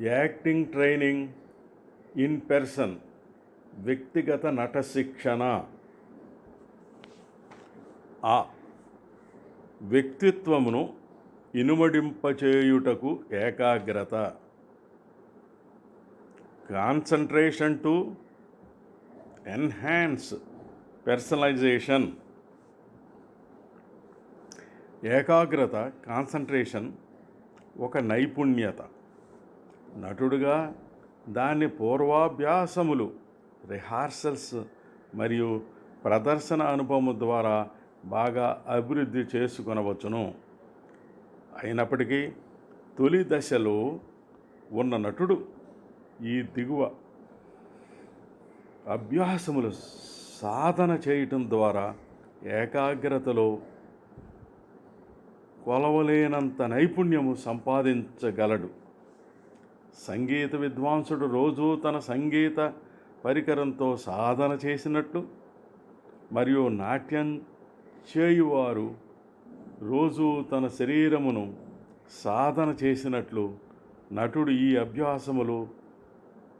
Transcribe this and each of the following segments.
Acting training in person వ్యక్తిగత నట శిక్షణ ఆ వ్యక్తిత్వమును ఇనుమడింపచేయుటకు ఏకాగ్రత. Concentration to enhance personalization. ఏకాగ్రత కాన్సన్ట్రేషన్ ఒక నైపుణ్యత. నటుడుగా దాన్ని పూర్వాభ్యాసములు రిహార్సల్స్ మరియు ప్రదర్శన అనుభవం ద్వారా బాగా అభివృద్ధి చేసుకొనవచ్చును. అయినప్పటికీ తొలి దశలో ఉన్న నటుడు ఈ దిగువ అభ్యాసములు సాధన చేయటం ద్వారా ఏకాగ్రతలో కొలవలేనంత నైపుణ్యము సంపాదించగలడు. సంగీత విద్వాంసుడు రోజూ తన సంగీత పరికరంతో సాధన చేసినట్లు మరియు నాట్యం చేయువారు రోజూ తన శరీరమును సాధన చేసినట్లు నటుడు ఈ అభ్యాసములు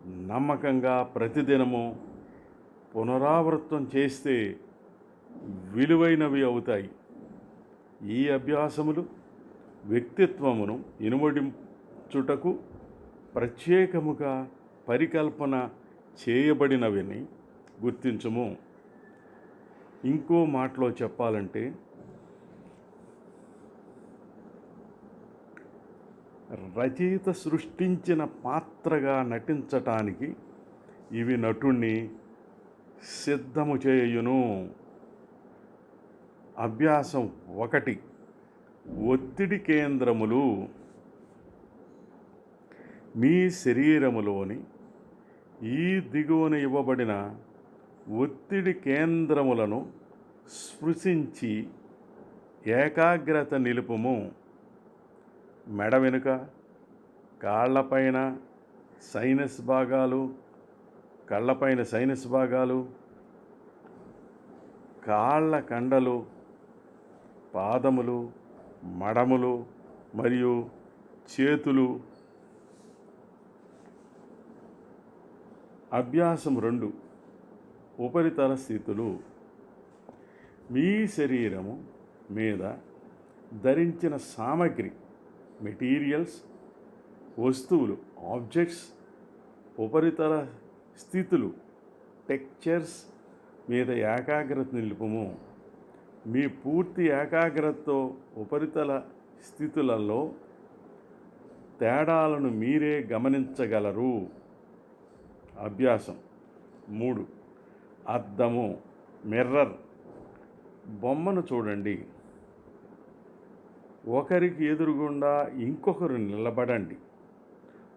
నమ్మకంగా ప్రతిదినము పునరావృతం చేస్తే విలువైనవి అవుతాయి. ఈ అభ్యాసములు వ్యక్తిత్వమును ఇనుమడించుటకు ప్రత్యేకముగా పరికల్పన చేయబడినవిని గుర్తించము. ఇంకో మాటలో చెప్పాలంటే రచయిత సృష్టించిన పాత్రగా నటించటానికి ఇవి నటుణ్ణి సిద్ధము చేయును. అభ్యాసం ఒకటి ఒత్తిడి కేంద్రములు మీ శరీరములోని ఈ దిగువన ఇవ్వబడిన ఒత్తిడి కేంద్రములను స్పృశించి ఏకాగ్రత నిలుపుము. మెడ వెనుక కాళ్ళపైన సైనస్ భాగాలు కళ్ళపైన సైనస్ భాగాలు కాళ్ళ కండలు పాదములు మడములు మరియు చేతులు అభ్యాసం రెండు. ఉపరితల స్థితులు. మీ శరీరము మీద ధరించిన సామగ్రి మెటీరియల్స్ వస్తువులు ఆబ్జెక్ట్స్ ఉపరితల స్థితులు టెక్చర్స్ మీద ఏకాగ్రత నిలుపుము. మీ పూర్తి ఏకాగ్రతతో ఉపరితల స్థితులలో తేడాలను మీరే గమనించగలరు. అభ్యాసం. మూడు. అద్దము. మిర్రర్. బొమ్మను చూడండి. ఒకరికి ఎదురుగుండా ఇంకొకరు నిలబడండి.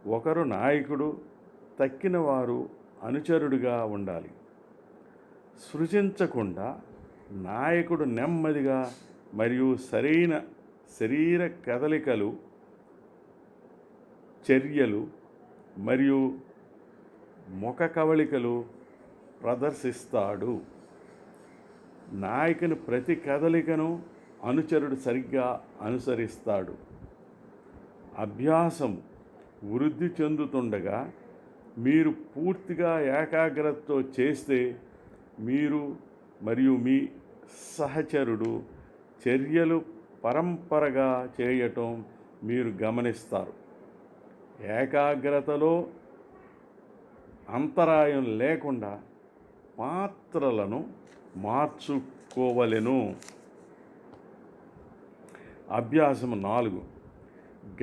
ఒకరు నాయకుడు తక్కిన వారు అనుచరుడిగా ఉండాలి. సృజించకుండా నాయకుడు నెమ్మదిగా మరియు సరైన శరీర కదలికలు చర్యలు మరియు ముఖ కవళికలు ప్రదర్శిస్తాడు. నాయకుని ప్రతి కదలికను అనుచరుడు సరిగ్గా అనుసరిస్తాడు. అభ్యాసం వృద్ధి చెందుతుండగా మీరు పూర్తిగా ఏకాగ్రతతో చేస్తే మీరు మరియు మీ సహచరుడు చర్యలు పరంపరగా చేయటం మీరు గమనిస్తారు. ఏకాగ్రతలో అంతరాయం లేకుండా పాత్రలను మార్చుకోవలెను. అభ్యాసము నాలుగు.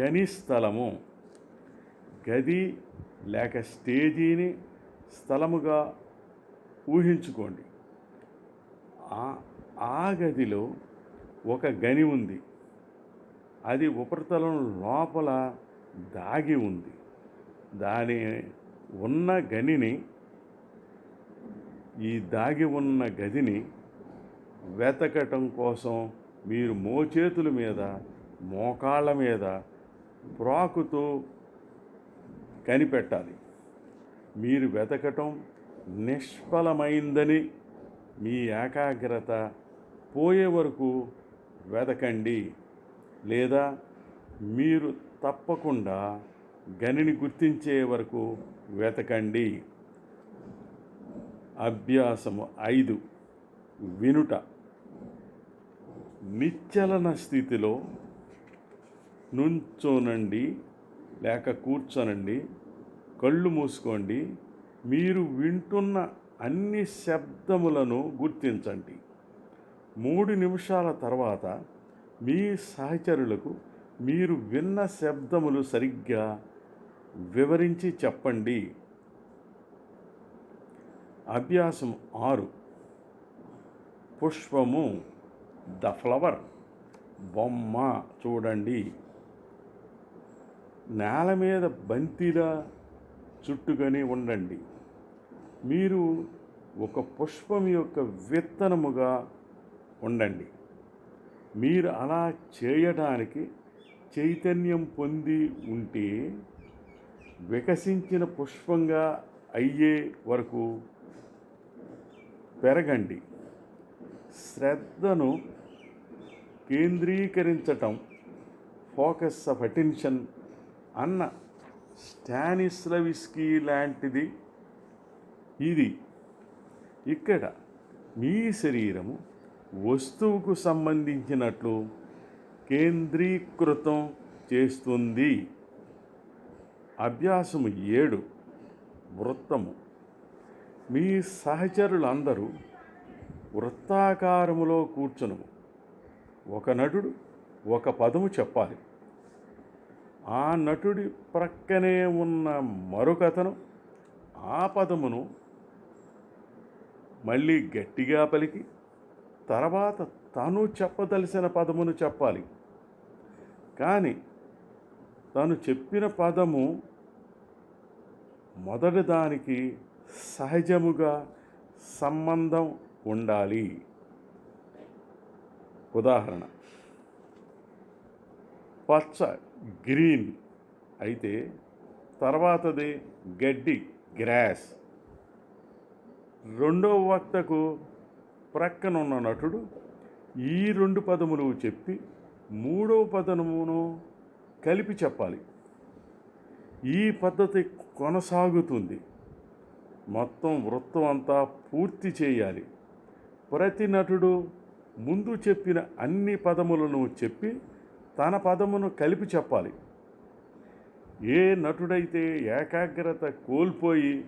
గని స్థలము. గది లేక స్టేజీని స్థలముగా ఊహించుకోండి. ఆ- ఆ గదిలో ఒక గని ఉంది. అది ఉపరితలం లోపల దాగి ఉంది. దాని ఉన్న గనిని ఈ దాగి ఉన్న గదిని వెతకటం కోసం మీరు మోచేతుల మీద మోకాళ్ళ మీద ప్రాకుతూ కనిపెట్టాలి. మీరు వెతకటం నిష్ఫలమైందని మీ ఏకాగ్రత పోయే వరకు వెతకండి. లేదా మీరు తప్పకుండా గనిని గుర్తించే వరకు వెతకండి. అభ్యాసము ఐదు. వినుట. నిశ్చలన స్థితిలో నుంచోనండి లేక కూర్చోనండి కళ్ళు మూసుకోండి మీరు వింటున్న అన్ని శబ్దములను గుర్తించండి. మూడు నిమిషాల తర్వాత మీ సహచరులకు మీరు విన్న శబ్దములు సరిగ్గా వివరించి చెప్పండి. అభ్యాసం ఆరు. పుష్పము ద ఫ్లవర్. బొమ్మ చూడండి. నేల మీద బంతిలా చుట్టుకొని ఉండండి. మీరు ఒక పుష్పం యొక్క విత్తనముగా ఉండండి. మీరు అలా చేయడానికి చైతన్యం పొంది ఉంటే వికసించిన పుష్పంగా అయ్యే వరకు పెరగండి. శ్రద్ధను కేంద్రీకరించటం ఫోకస్ ఆఫ్ అటెన్షన్ అన్న స్టానిస్లవిస్కీ లాంటిది. ఇది ఇక్కడ మీ శరీరము వస్తువుకు సంబంధించినట్లు కేంద్రీకృతం చేస్తుంది. అభ్యాసము ఏడు వృత్తము. మీ సహచరులందరూ వృత్తాకారములో కూర్చును. ఒక నటుడు ఒక పదము చెప్పాలి. ఆ నటుడి ప్రక్కనే ఉన్న మరొకతను ఆ పదమును మళ్ళీ గట్టిగా పలికి తర్వాత తను చెప్పదలసిన పదమును చెప్పాలి. కానీ తను చెప్పిన పదము మొదటి దానికి సహజముగా సంబంధం ఉండాలి. ఉదాహరణ. పచ్చ గ్రీన్ అయితే తర్వాతది గడ్డి గ్రాస్. రెండవ వక్తకు ప్రక్కనున్న నటుడు ఈ రెండు పదములు చెప్పి మూడవ పదమును కలిపి చెప్పాలి. ఈ పద్ధతి కొనసాగుతుంది. మొత్తం వృత్తం అంతా పూర్తి చేయాలి. ప్రతి నటుడు ముందు చెప్పిన అన్ని పదములను చెప్పి తన పదమును కలిపి చెప్పాలి. ఏ నటుడైతే ఏకాగ్రత కోల్పోయి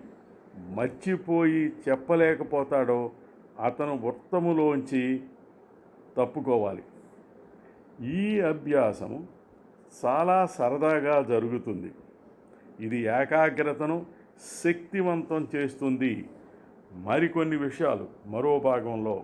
మర్చిపోయి చెప్పలేకపోతాడో అతను వృత్తములోంచి తప్పుకోవాలి. ఈ అభ్యాసము చాలా సరదాగా జరుగుతుంది. ఇది ఏకాగ్రతను శక్తివంతం చేస్తుంది. మరికొన్ని విషయాలు మరో భాగంలో